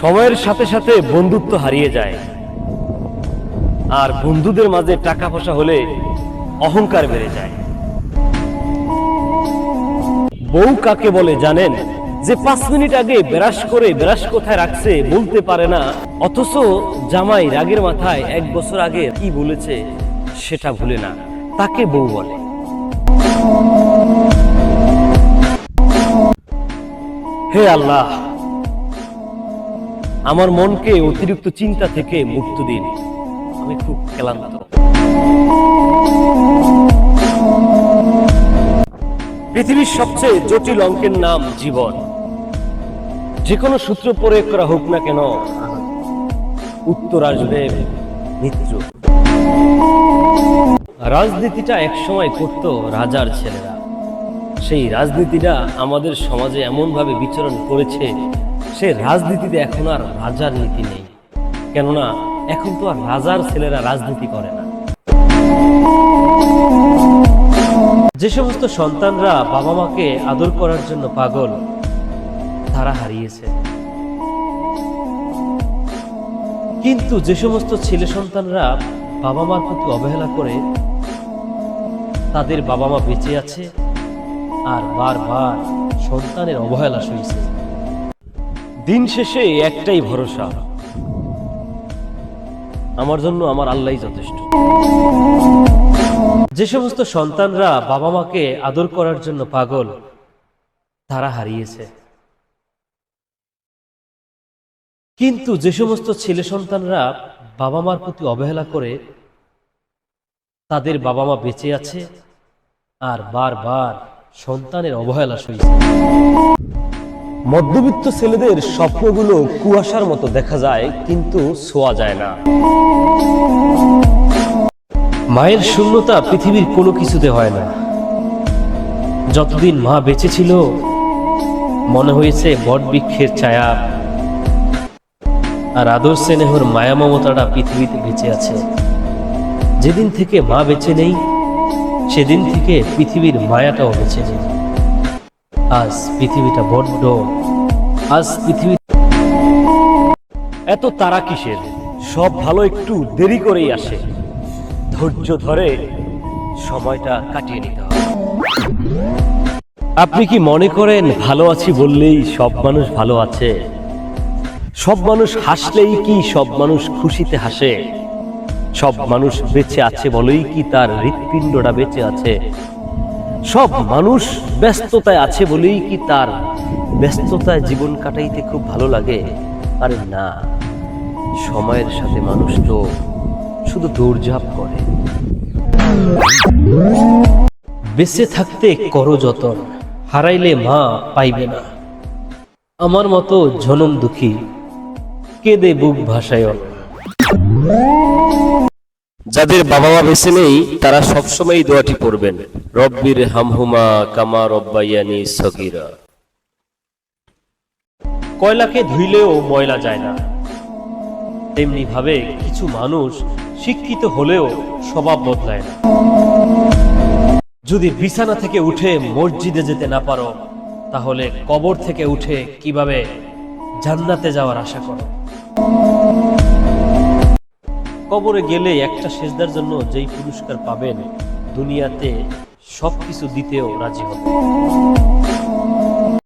সময়ের সাথে সাথে বন্ধুত্ব হারিয়ে যায়। আর বন্ধুদের মাঝে টাকা পয়সা হলে অহংকার বেড়ে যায়। বউ কাকে বলে জানেন? যে পাঁচ মিনিট আগে ব্রাশ করে ব্রাশ কোথায় রাখছে বলতে পারে না। অথচ জামাই রাগের মাথায় এক বছর আগে কি বলেছে সেটা ভুলে না। তাকে বউ বলে। হে আল্লাহ! আমার মনকে অতিরিক্ত চিন্তা থেকে মুক্ত দিন। আমি খুব ক্লান্ত পৃথিবীর সবচেয়ে জটিল অঙ্কের নাম জীবন। যে কোনো সূত্র প্রয়োগ করা হোক না কেন, উত্তর আসবে মৃত্যু রাজনীতিটা একসময় করত রাজার ছেলেরা। সেই রাজনীতিটা আমাদের সমাজে এমনভাবে বিচরণ করেছে, সে রাজনীতিতে এখন আর রাজার নীতি নেই। কেননা, এখন তো আর রাজার ছেলেরা রাজনীতি করে না। যে সমস্ত সন্তানরা বাবা মাকে আদর করার জন্য পাগল, তারা হারিয়েছে। কিন্তু যে সমস্ত ছেলে সন্তানরা বাবা মার প্রতি অবহেলা করে, তাদের বাবা মা বেঁচে আছে আর বারবার সন্তানের অবহেলা সইছে দিন শেষে একটাই ভরসা। আমার জন্য আমার আল্লাহ যথেষ্ট। যে সমস্ত সন্তানরা বাবা মাকে আদর করার জন্য পাগল, তারা হারিয়েছে। কিন্তু যে সমস্ত ছেলে সন্তানরা বাবা মার প্রতি অবহেলা করে, তাদের বাবা মা বেঁচে আছে আর বারবার সন্তানের অবহেলা সইছে মধ্যবিত্ত ছেলেদের স্বপ্নগুলো কুয়াশার মতো দেখা যায় কিন্তু ছোঁয়া যায় না। মায়ের শূন্যতা পৃথিবীর কোনো কিছুতে হয় না। যতদিন মা বেঁচে ছিল মনে হয়েছে বটবৃক্ষের ছায়া। আর আদর স্নেহর মায়া মমতাটা পৃথিবীতে বেঁচে আছে। যেদিন থেকে মা বেঁচে নেই সেদিন থেকে পৃথিবীর মায়াটাও নেই আজ পৃথিবীটা বড্ড, আজ পৃথিবী এত তারা কিসের? সব ভালো একটু দেরি করেই আসে। ধৈর্য ধরে সময়টা কাটিয়ে নিতে হবে। আপনি কি মনে করেন ভালো আছি বললেই সব মানুষ ভালো আছে? সব মানুষ হাসলেই কি সব মানুষ খুশিতে হাসে? সব মানুষ বেঁচে আছে বলেই কি তার হৃৎপিণ্ডটা বেঁচে আছে? সব মানুষ ব্যস্ততায় আছে বলেই কি তার ব্যস্ততায় জীবন কাটাইতে খুব ভালো লাগে? আরে না, সময়ের সাথে মানুষ তো শুধু দৌড়ঝাঁপ করে। বেঁচে থাকতে করো যতন, হারাইলে মা পাইবে না। আমার মতো জনম দুঃখী, কেঁদে বুক ভাসায়ন। যাদের বাবা মা বেঁচে নেই, তারা সবসময় দোয়াটি পড়বেন। রব্বির হামহুমা কামা রব্বাইয়ানি সগিরা। কয়লাকে ধুইলেও ময়লা যায় না। তেমনি ভাবে কিছু মানুষ শিক্ষিত হলেও স্বভাব বদলায় না। যদি বিছানা থেকে উঠে মসজিদে যেতে না পারো, তাহলে কবর থেকে উঠে কীভাবে জান্নাতে যাওয়ার আশা করো? কবরে গেলে একটা সেজদার জন্য যেই পুরস্কার পাবেন দুনিয়াতে সবকিছু দিতেও রাজি হবে